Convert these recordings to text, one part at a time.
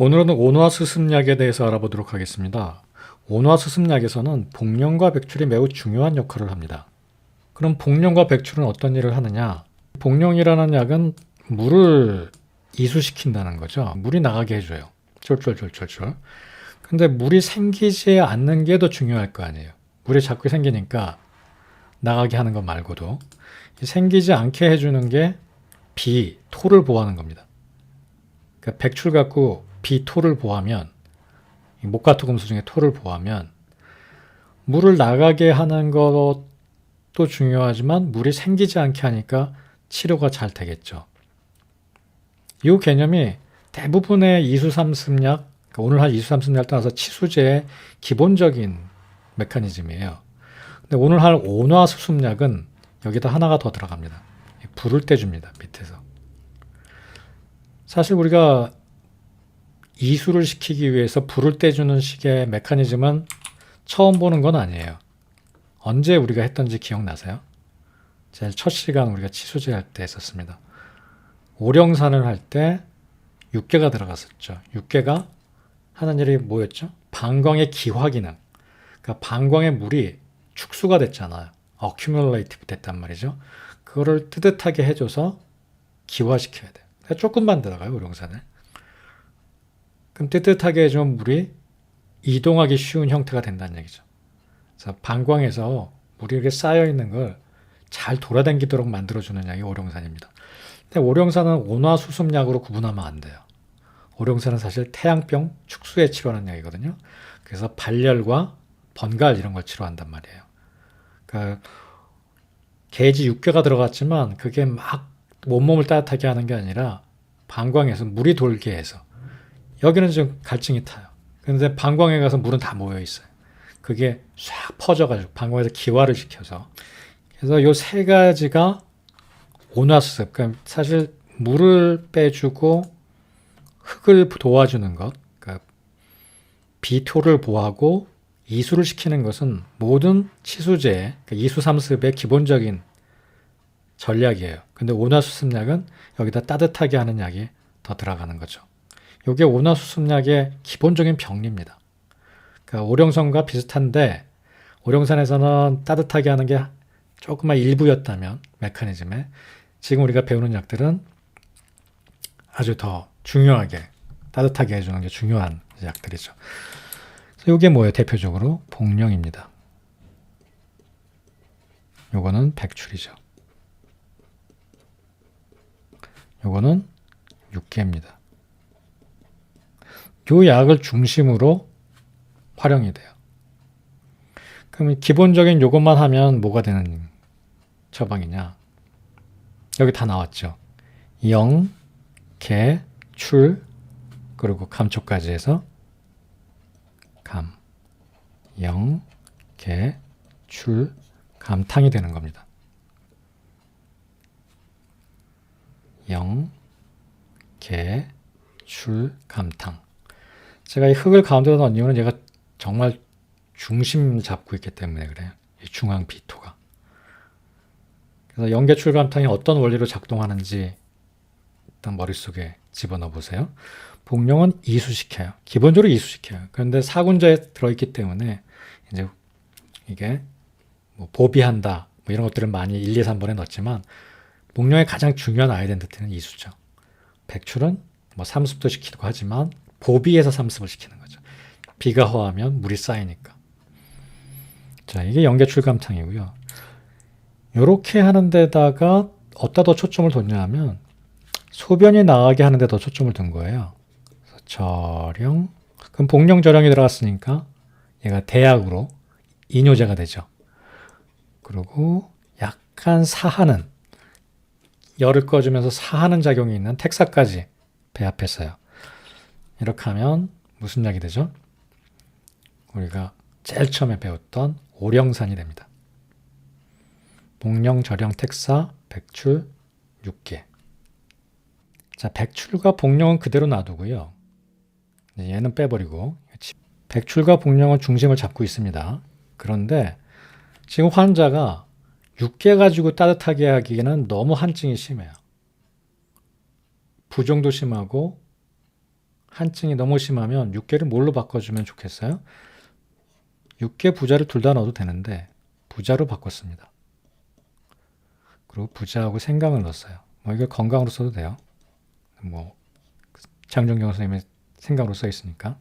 오늘은 온화 수습약에 대해서 알아보도록 하겠습니다. 온화 수습약에서는 복령과 백출이 매우 중요한 역할을 합니다. 그럼 복령과 백출은 어떤 일을 하느냐? 복령이라는 약은 물을 이수시킨다는 거죠. 물이 나가게 해줘요. 쫄쫄쫄쫄쫄. 근데 물이 생기지 않는 게 더 중요할 거 아니에요. 물이 자꾸 생기니까 나가게 하는 것 말고도 이 생기지 않게 해주는 게 비, 토를 보호하는 겁니다. 그러니까 백출 갖고 비, 토를 보호하면 이 목화토금수 중에 토를 보호하면 물을 나가게 하는 것도 중요하지만 물이 생기지 않게 하니까 치료가 잘 되겠죠. 이 개념이 대부분의 이수삼습약, 그러니까 오늘 할 이수삼습약 따라서 치수제의 기본적인 메커니즘이에요. 근데 오늘 할 온화수습약은 여기다 하나가 더 들어갑니다. 불을 떼줍니다. 밑에서. 사실 우리가 이수를 시키기 위해서 불을 떼주는 식의 메커니즘은 처음 보는 건 아니에요. 언제 우리가 했던지 기억나세요? 제일 첫 시간 우리가 치수제 할 때 했었습니다. 오령산을 할때 육개가 들어갔었죠. 육개가 하는 일이 뭐였죠? 방광의 기화 기능. 그러니까 방광의 물이 축수가 됐잖아요. 어큐뮬레이티브 됐단 말이죠. 그거를 뜨뜻하게 해줘서 기화시켜야 돼요. 그러니까 조금만 들어가요, 오령산을. 그럼 뜨뜻하게 해주면 물이 이동하기 쉬운 형태가 된다는 얘기죠. 그래서 방광에서 물이 이렇게 쌓여 있는 걸 잘 돌아다니도록 만들어주는 약이 오령산입니다. 근데 오령산은 온화 수습약으로 구분하면 안 돼요. 오령산은 사실 태양병 축수에 치료하는 약이거든요. 그래서 발열과 번갈 이런 걸 치료한단 말이에요. 그러니까 게지 육개가 들어갔지만 그게 막 온몸을 따뜻하게 하는 게 아니라 방광에서 물이 돌게 해서 여기는 좀 갈증이 타요. 근데 방광에 가서 물은 다 모여 있어요. 그게 싹 퍼져가지고 방광에서 기화를 시켜서 그래서 요 세 가지가 온화수습. 그러니까 사실 물을 빼주고 흙을 도와주는 것, 그러니까 비토를 보호하고 이수를 시키는 것은 모든 치수제, 그러니까 이수삼습의 기본적인 전략이에요. 근데 온화수습약은 여기다 따뜻하게 하는 약이 더 들어가는 거죠. 이게 온화수습약의 기본적인 병리입니다. 그러니까 오령산과 비슷한데 오령산에서는 따뜻하게 하는 게 조금만 일부였다면 메커니즘에 지금 우리가 배우는 약들은 아주 더 중요하게 따뜻하게 해주는 게 중요한 약들이죠. 이게 뭐예요? 대표적으로 복령입니다. 요거는 백출이죠. 요거는 육개입니다. 요 약을 중심으로 활용이 돼요. 그럼 기본적인 요것만 하면 뭐가 되는 처방이냐? 여기 다 나왔죠. 영, 개, 출, 그리고 감초까지 해서 감, 영, 개, 출, 감탕이 되는 겁니다. 영, 개, 출, 감탕. 제가 이 흙을 가운데로 넣은 이유는 얘가 정말 중심 잡고 있기 때문에 그래요. 이 중앙 비토가. 그래서 연계 출감탕이 어떤 원리로 작동하는지 일단 머릿속에 집어넣어 보세요. 복령은 이수시켜요. 기본적으로 이수시켜요. 그런데 사군자에 들어있기 때문에 이제 이게 뭐 보비한다 뭐 이런 것들은 많이 1, 2, 3번에 넣었지만 복령의 가장 중요한 아이덴티티는 이수죠. 백출은 뭐 삼습도 시키고 하지만 보비에서 삼습을 시키는 거죠. 비가 허하면 물이 쌓이니까. 자, 이게 연계 출감탕이고요. 이렇게 하는 데다가 어디다 더 초점을 뒀냐 하면 소변이 나가게 하는 데 더 초점을 둔 거예요. 저령, 그럼 복령 저령이 들어갔으니까 얘가 대약으로 이뇨제가 되죠. 그리고 약간 사하는 열을 꺼주면서 사하는 작용이 있는 택사까지 배합했어요. 이렇게 하면 무슨 약이 되죠? 우리가 제일 처음에 배웠던 오령산이 됩니다. 복령, 절영, 택사, 백출, 육개. 자, 백출과 복령은 그대로 놔두고요. 얘는 빼버리고 백출과 복령은 중심을 잡고 있습니다. 그런데 지금 환자가 육개 가지고 따뜻하게 하기에는 너무 한증이 심해요. 부종도 심하고 한증이 너무 심하면 육개를 뭘로 바꿔주면 좋겠어요? 육개 부자를 둘 다 넣어도 되는데 부자로 바꿨습니다. 그리고 부자하고 생강을 넣었어요. 뭐 이거 건강으로 써도 돼요. 뭐 장정경 선생님의 생강으로 써 있으니까.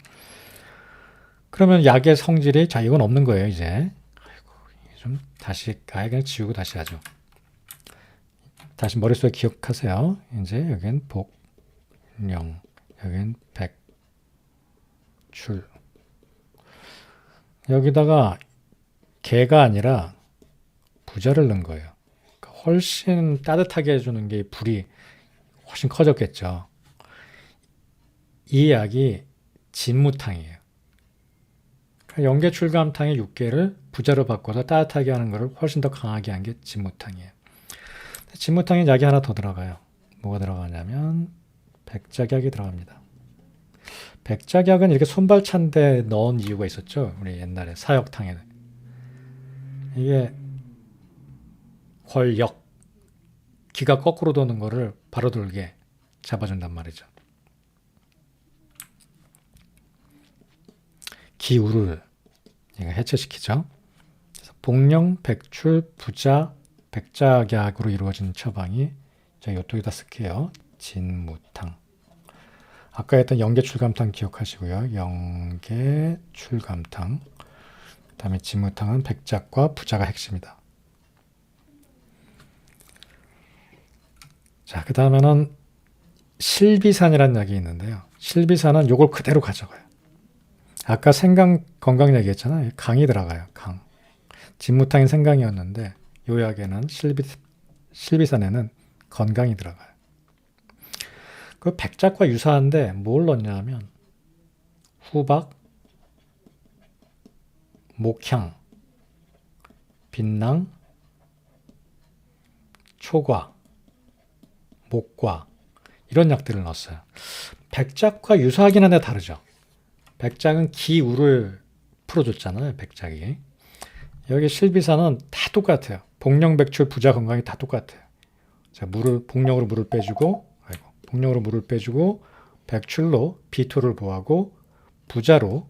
그러면 약의 성질이 자 이건 없는 거예요 이제. 아이고 좀 다시 아예 그냥 지우고 다시 하죠. 다시 머릿속에 기억하세요. 이제 여긴 복령, 여긴 백출. 여기다가 개가 아니라 부자를 넣은 거예요. 그러니까 훨씬 따뜻하게 해주는 게 불이 훨씬 커졌겠죠. 이 약이 진무탕이에요. 그러니까 연계출감탕의 육개를 부자로 바꿔서 따뜻하게 하는 것을 훨씬 더 강하게 한 게 진무탕이에요. 진무탕에 약이 하나 더 들어가요. 뭐가 들어가냐면 백작약이 들어갑니다. 백작약은 이렇게 손발찬데 넣은 이유가 있었죠. 우리 옛날에 사역탕에 이게 헐역 기가 거꾸로 도는 거를 바로 돌게 잡아준단 말이죠. 기우를 얘가 해체시키죠. 그래서 복령, 백출, 부자, 백작약으로 이루어진 처방이 제가 이쪽에다 쓸게요. 진무탕. 아까 했던 연계출감탕 기억하시고요. 연계출감탕. 그 다음에 진무탕은 백작과 부자가 핵심이다. 자, 그 다음에는 실비산이라는 약이 있는데요. 실비산은 요걸 그대로 가져가요. 아까 생강 건강 얘기했잖아요. 강이 들어가요. 강. 진무탕이 생강이었는데 요 약에는 실비, 실비산에는 건강이 들어가요. 그 백작과 유사한데 뭘 넣냐 하면 후박, 목향, 빛낭, 초과, 목과 이런 약들을 넣었어요. 백작과 유사하긴 한데 다르죠. 백작은 기우를 풀어줬잖아요. 백작이. 여기 실비산은 다 똑같아요. 복령 백출 부자 건강이 다 똑같아요. 자, 물을 복령으로 물을 빼주고 복령으로 물을 빼주고 백출로 비토를 보하고 부자로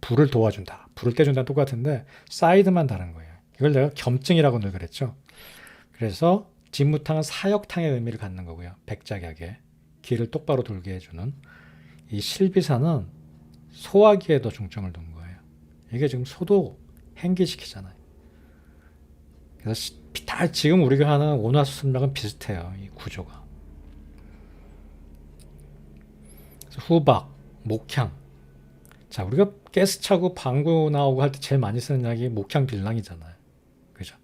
불을 도와준다. 불을 떼준다 똑같은데 사이드만 다른 거예요. 이걸 내가 겸증이라고 늘 그랬죠. 그래서 진무탕은 사역탕의 의미를 갖는 거고요. 백작약에 기를 똑바로 돌게 해주는 이 실비산은 소화기에 더 중점을 둔 거예요. 이게 지금 소도 행기시키잖아요. 그래서 다 지금 우리가 하는 온화수습약은 비슷해요. 이 구조가. 후박, 목향. 자, 우리가 가스 차고 방구 나오고 할 때 제일 많이 쓰는 약이 목향 빌랑이잖아요. 그죠?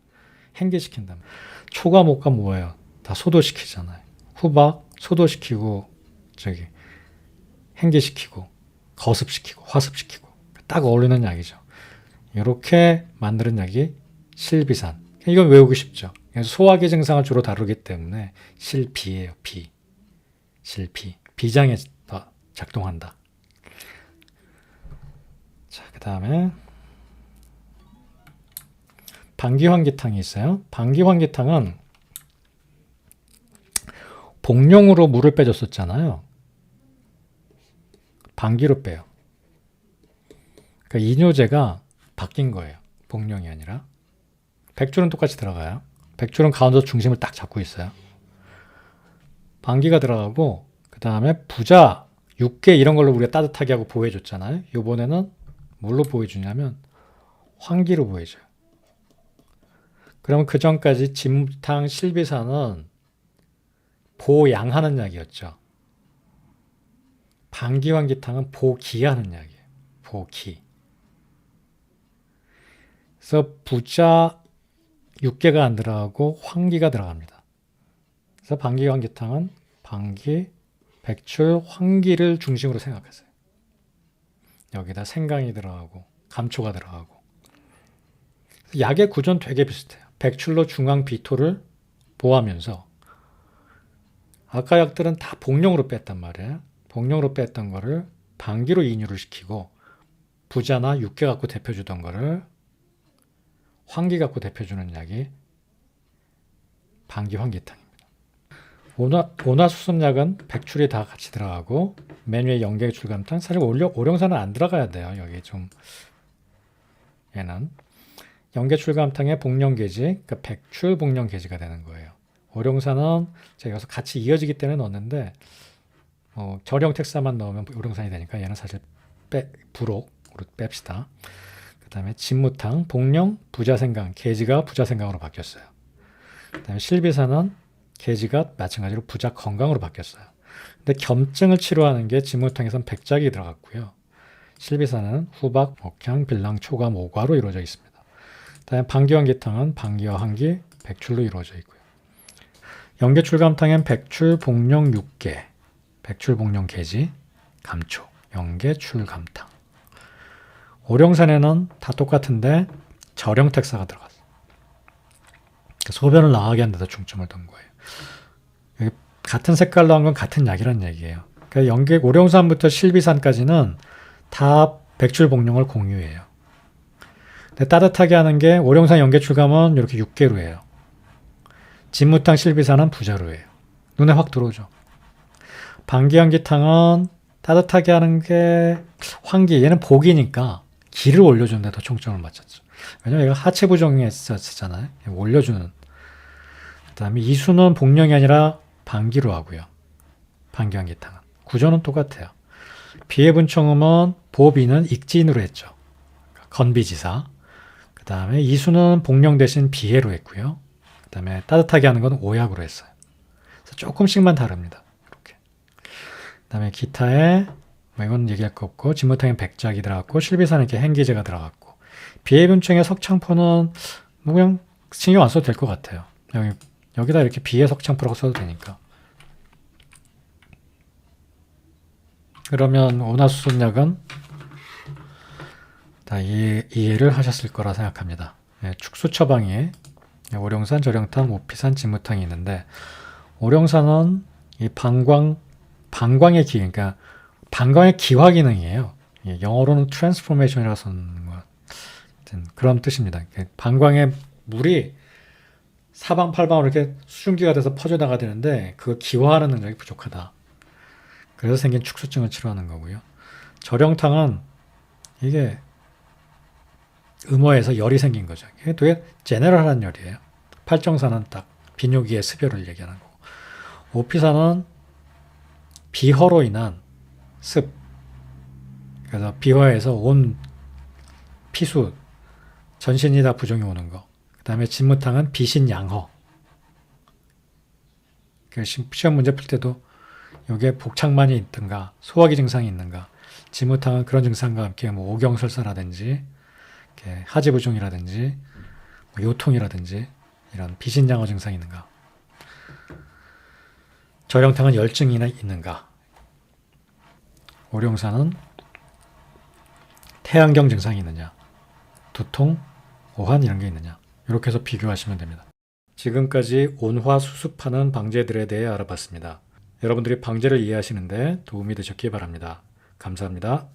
행기시킨다면. 초과 목과 뭐예요? 다 소도시키잖아요. 후박, 소도시키고, 저기, 행기시키고, 거습시키고, 화습시키고. 딱 어울리는 약이죠. 이렇게 만드는 약이 실비산. 이건 외우기 쉽죠. 소화기 증상을 주로 다루기 때문에 실비예요. 비. 실비. 비장에 더 작동한다. 자, 그 다음에 방기환기탕이 있어요. 방기환기탕은 복용으로 물을 빼줬었잖아요. 방기로 빼요. 그러니까 이뇨제가 바뀐 거예요. 복용이 아니라. 백줄은 똑같이 들어가요. 백줄은 가운데 중심을 딱 잡고 있어요. 방기가 들어가고 그 다음에 부자, 육개 이런 걸로 우리가 따뜻하게 하고 보호해줬잖아요. 이번에는 뭘로 보여주냐면 환기로 보여줘요. 그러면 그 전까지 진탕 실비산은 보양하는 약이었죠. 방기환기탕은 보기하는 약이에요. 보기. 그래서 부자 육개가 안 들어가고 황기가 들어갑니다. 그래서 방기 환기탕은 방기, 백출, 황기를 중심으로 생각하세요. 여기다 생강이 들어가고 감초가 들어가고 약의 구조는 되게 비슷해요. 백출로 중앙 비토를 보하면서 아까 약들은 다 복용으로 뺐단 말이에요. 복용으로 뺐던 거를 방기로 인유를 시키고 부자나 육개 갖고 대표주던 거를 환기 갖고 대표주는 약이 방기 환기탕 입니다. 온화, 온화수습약은 백출이 다 같이 들어가고 맨 위에 연계출감탕 사실 오려, 오령산은 안 들어가야 돼요. 여기 좀 얘는 연계출감탕에 복령계지 그러니까 백출 복령계지가 되는 거예요. 오령산은 제가 여기서 같이 이어지기 때문에 넣었는데 어, 절형 텍사만 넣으면 오령산이 되니까 얘는 사실 빼, 부록으로 뺍시다. 그 다음에 진무탕, 복령, 부자생강, 계지가 부자생강으로 바뀌었어요. 그 다음에 실비산은 계지가 마찬가지로 부자 건강으로 바뀌었어요. 근데 겸증을 치료하는 게 진무탕에선 백작이 들어갔고요. 실비산은 후박, 목향, 빌랑, 초감, 오과로 이루어져 있습니다. 그다음에 방기환기탕은 방기와 환기, 백출로 이루어져 있고요. 연계출감탕엔 백출, 복령, 육계, 백출, 복령, 계지, 감초, 연계출감탕. 오령산에는 다 똑같은데 절형택사가 들어갔어요. 그러니까 소변을 나가게 하는 데다 중점을 둔 거예요. 같은 색깔로 한 건 같은 약이란 얘기예요. 그러니까 연계 오령산부터 실비산까지는 다 백출복령을 공유해요. 근데 따뜻하게 하는 게 오령산 연계 출감은 이렇게 6개로 해요. 진무탕 실비산은 부자로 해요. 눈에 확 들어오죠. 방기환기탕은 따뜻하게 하는 게 환기, 얘는 복이니까 기를 올려주는 데 더 총점을 맞췄죠. 왜냐면 얘가 하체 부종했었잖아요. 올려주는. 그 다음에 이수는 복령이 아니라 방기로 하고요. 방기환기탕은. 구조는 똑같아요. 비해분청음은 보비는 익지인으로 했죠. 건비지사. 그 다음에 이수는 복령 대신 비해로 했고요. 그 다음에 따뜻하게 하는 건 오약으로 했어요. 그래서 조금씩만 다릅니다. 이렇게. 그 다음에 기타에 뭐 이건 얘기할 거 없고 진무탕에 백작이 들어갔고 실비산에 이렇게 행기제가 들어갔고 비해분청의 석창포는 뭐 그냥 신경 안 써도 될 것 같아요. 여기 여기다 이렇게 비해 석창포라고 써도 되니까. 그러면 온화수습약은 다 이해, 이해를 하셨을 거라 생각합니다. 예, 축수 처방에 오령산, 절영탕, 오피산, 진무탕이 있는데 오령산은 이 방광 방광의 기 그러니까 방광의 기화 기능이에요. 예, 영어로는 같은 그런 뜻입니다. 그 방광의 물이 사방팔방으로 이렇게 수증기가 돼서 퍼져나가 되는데 그걸 기화하는 능력이 부족하다. 그래서 생긴 축수증을 치료하는 거고요. 절영탕은 이게 음어에서 열이 생긴 거죠. 이게 되게 제네럴한 열이에요. 팔정산은 딱 비뇨기의 습열을 얘기하는 거고. 오피산은 비허로 인한 습. 그래서 비허에서 온 피수, 전신이 다 부종이 오는 거. 그 다음에 진무탕은 비신양허. 그 시- 시험 문제 풀 때도 이게 복창만이 있든가 소화기 증상이 있는가 진무탕은 그런 증상과 함께 뭐 오경설사라든지 하지부종이라든지 뭐 요통이라든지 이런 비신양어 증상이 있는가. 절영탕은 열증이나 있는가. 오룡산은 태양경 증상이 있느냐. 두통, 오한 이런 게 있느냐 이렇게 해서 비교하시면 됩니다. 지금까지 온화 수습하는 방제들에 대해 알아봤습니다. 여러분들이 방제를 이해하시는데 도움이 되셨기 바랍니다. 감사합니다.